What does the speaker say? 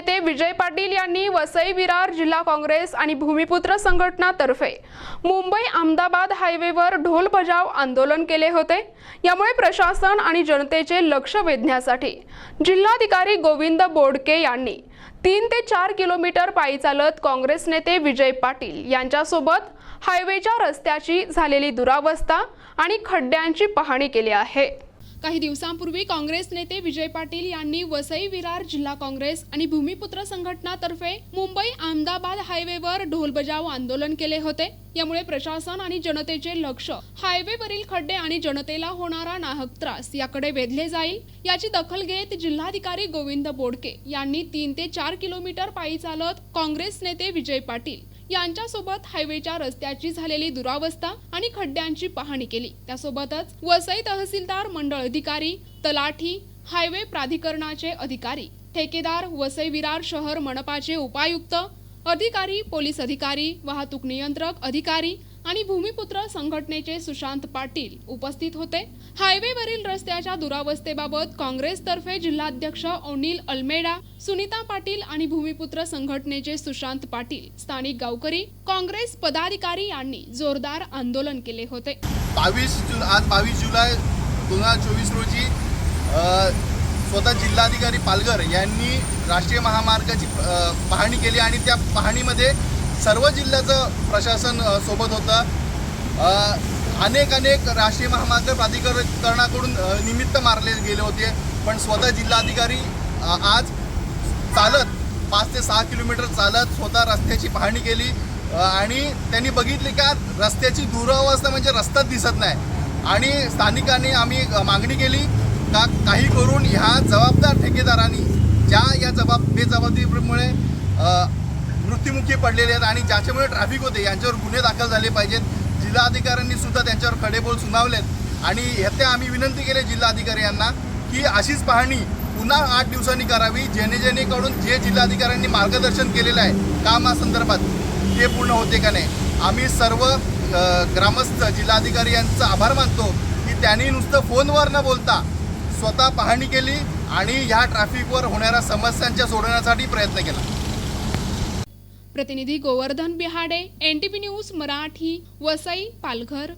नेते विजय पाटील यांनी वसई विरार जिल्हा काँग्रेस आणि भूमिपुत्र संघटनातर्फे मुंबई अहमदाबाद हायवेवर ढोल बजाव आंदोलन केले होते. यामुळे प्रशासन आणि जनतेचे लक्ष वेधण्यासाठी जिल्हाधिकारी गोविंद बोडके यांनी तीन ते चार किलोमीटर पायी चालत काँग्रेस नेते विजय पाटील यांच्यासोबत हायवेच्या रस्त्याची झालेली दुरावस्था आणि खड्ड्यांची पाहणी केली आहे. काही दिवसांपूर्वी काँग्रेस नेते विजय पाटील यांनी वसई विरार जिल्हा काँग्रेस आणि भूमिपुत्र संघटनातर्फे मुंबई अहमदाबाद हायवेवर ढोल बजाव आंदोलन केले होते. यामुळे प्रशासन आणि जनतेचे लक्ष हायवेवरील खड्डे आणि जनतेला होणारा नाहक त्रास याकडे वेधले जाईल. याची दखल घेत जिल्हाधिकारी गोविंद बोडके यांनी तीन ते चार किलोमीटर पायी चालत काँग्रेस नेते विजय पाटील यांच्यासोबत हायवेच्या रस्त्याची झालेली दुरावस्था आणि खड्ड्यांची पाहणी केली. त्यासोबतच वसई तहसीलदार मंडळ अधिकारी तलाठी हायवे प्राधिकरणाचे अधिकारी ठेकेदार वसई विरार शहर मनपाचे उपायुक्त अधिकारी पोलीस अधिकारी वाहतूक नियंत्रक अधिकारी आणि भूमिपुत्र संघटनेचे सुशांत पाटील उपस्थित होते. हायवेवरील रस्त्याच्या दुरावस्थेबाबत काँग्रेसतर्फे जिल्हाध्यक्ष अनिल अल्मेडा सुनीता पाटील आणि भूमिपुत्र संघटनेचे सुशांत पाटील स्थानिक गावकरी काँग्रेस पदाधिकारी यांनी जोरदार आंदोलन केले होते. बावीस जु आज बावीस जुलै दोन हजार चोवीस रोजी स्वतः जिल्हाधिकारी पालघर यांनी राष्ट्रीय महामार्गाची पाहणी केली आणि त्या पाहणीमध्ये सर्व जिल्ह्याचं प्रशासन सोबत होतं. अनेक अनेक राष्ट्रीय महामार्ग प्राधिकरणाकडून निमित्त मारले गेले होते. पण स्वतः जिल्हाधिकारी आज चालत पाच ते सहा किलोमीटर चालत स्वतः रस्त्याची पाहणी केली. आणि त्यांनी बघितली का रस्त्याची दुरावस्था म्हणजे रस्ताच दिसत नाही. आणि स्थानिकांनी आम्ही मागणी केली का काही करून ह्या जबाबदार ठेकेदारांनी ज्या या जबाब बेजबाबदारीमुळे मृत्युमुखी पडलेले आहेत आणि ज्याच्यामुळे ट्रॅफिक होते यांच्यावर गुन्हे दाखल झाले पाहिजेत. जिल्हाधिकाऱ्यांनी सुद्धा त्यांच्यावर खडेबोल सुनावलेत. आणि ह्याचे आम्ही विनंती केली जिल्हाधिकारी यांना की अशीच पाहणी पुन्हा आठ दिवसांनी करावी जेणे जेणेकडून जे जिल्हाधिकाऱ्यांनी मार्गदर्शन केलेलं आहे कामासंदर्भात ते पूर्ण होते का नाही. आम्ही सर्व ग्रामस्थ जिल्हाधिकारी यांचा आभार मानतो की त्यांनी नुसतं फोनवर न बोलता स्वतः पाहणी केली आणि ह्या ट्रॅफिकवर होणाऱ्या समस्यांच्या सोडवण्यासाठी प्रयत्न केला. प्रतिनिधी गोवर्धन बिहाडे एनटीपी न्यूज मराठी वसई पालघर.